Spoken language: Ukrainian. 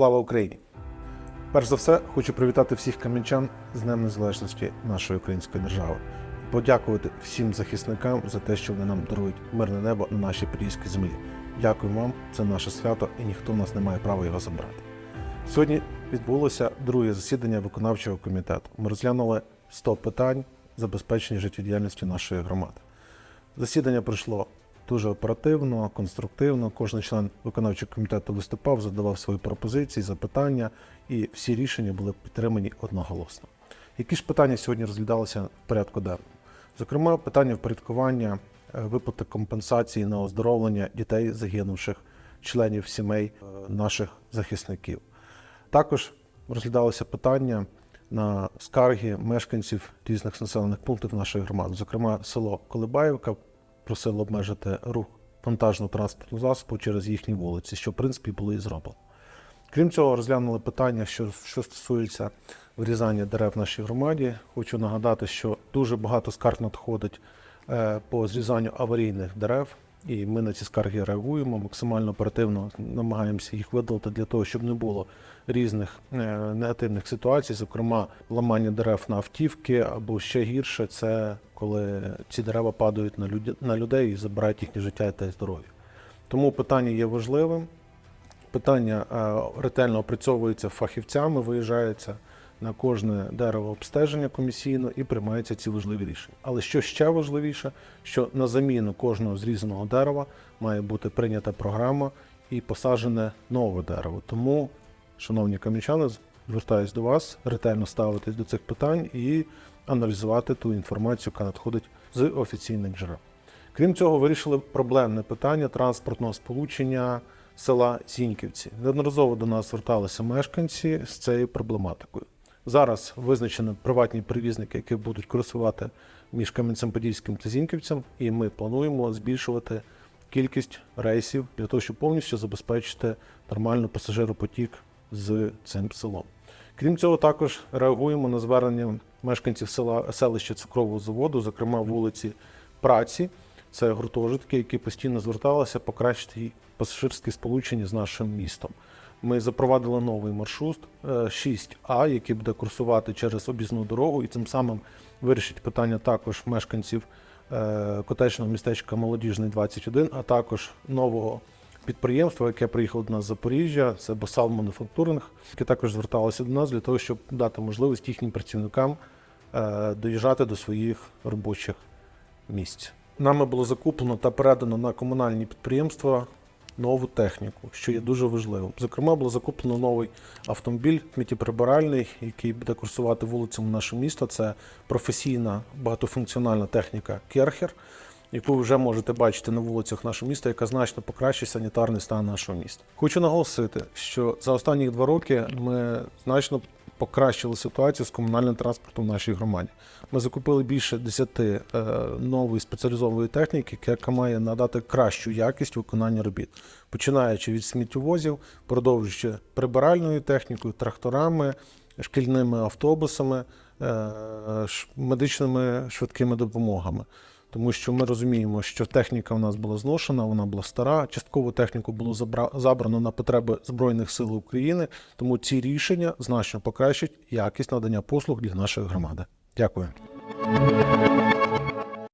Слава Україні! Перш за все, хочу привітати всіх кам'янчан з Днем Незалежності нашої української держави. Подякувати всім захисникам за те, що вони нам дарують мирне небо на нашій подільській землі. Дякую вам, це наше свято, і ніхто в нас не має права його забрати. Сьогодні відбулося друге засідання виконавчого комітету. Ми розглянули 100 питань забезпечення життєдіяльності нашої громади. Засідання пройшло дуже оперативно, конструктивно. Кожен член виконавчого комітету виступав, задавав свої пропозиції, запитання, і всі рішення були підтримані одноголосно. Які ж питання сьогодні розглядалися в порядку денному? Зокрема, питання впорядкування е, виплати компенсації на оздоровлення дітей загинувших членів сімей е, наших захисників. Також розглядалося питання на скарги мешканців різних населених пунктів нашої громади. Зокрема, село Колибаївка просило обмежити рух вантажного транспортного засобу через їхні вулиці, що в принципі було і зроблено. Крім цього, розглянули питання, що, що стосується вирізання дерев в нашій громаді. Хочу нагадати, що дуже багато скарг надходить по зрізанню аварійних дерев, і ми на ці скарги реагуємо максимально оперативно, намагаємося їх видалити для того, щоб не було різних е, негативних ситуацій, зокрема ламання дерев на автівки, або ще гірше, це коли ці дерева падають на, люд... на людей і забирають їхнє життя та здоров'я. Тому питання є важливим. Питання е, ретельно опрацьовується фахівцями, виїжджається на кожне дерево обстеження комісійно і приймаються ці важливі рішення. Але що ще важливіше, що на заміну кожного зрізаного дерева має бути прийнята програма і посаджене нове дерево. Тому, шановні кам'янчани, звертаюсь до вас, ретельно ставитись до цих питань і аналізувати ту інформацію, яка надходить з офіційних джерел. Крім цього, вирішили проблемне питання транспортного сполучення села Зіньківці. Неодноразово до нас зверталися мешканці з цією проблематикою. Зараз визначені приватні перевізники, які будуть курсувати між Кам'янцем-Подільським та Зіньківцем, і ми плануємо збільшувати кількість рейсів для того, щоб повністю забезпечити нормальний пасажиропотік з цим селом. Крім цього, також реагуємо на звернення мешканців села селища цукрового заводу, зокрема вулиці Праці. Це гуртожитки, які постійно зверталися покращити пасажирське сполучення з нашим містом. Ми запровадили новий маршрут е, 6А, який буде курсувати через об'їзну дорогу, і цим самим вирішить питання також мешканців е, котечного містечка Молодіжний 21, а також нового підприємства, яке приїхало до нас з Запоріжжя, це Босал Мануфактуринг, яке також зверталося до нас для того, щоб дати можливість їхнім працівникам е, доїжджати до своїх робочих місць. Нами було закуплено та передано на комунальні підприємства нову техніку, що є дуже важливим. Зокрема, було закуплено новий автомобіль сміттєприбиральний, який буде курсувати вулицями нашого міста. Це професійна багатофункціональна техніка Керхер, яку ви вже можете бачити на вулицях нашого міста, яка значно покращить санітарний стан нашого міста. Хочу наголосити, що за останні два роки ми значно покращили ситуацію з комунальним транспортом в нашій громаді. Ми закупили більше 10 е, нової спеціалізованої техніки, яка має надати кращу якість виконання робіт, починаючи від сміттєвозів, продовжуючи прибиральною технікою, тракторами, шкільними автобусами, е, ш- медичними швидкими допомогами. Тому що ми розуміємо, що техніка у нас була зношена, вона була стара. Частково техніку було забра- забрано на потреби Збройних сил України. Тому ці рішення значно покращать якість надання послуг для нашої громади. Дякую.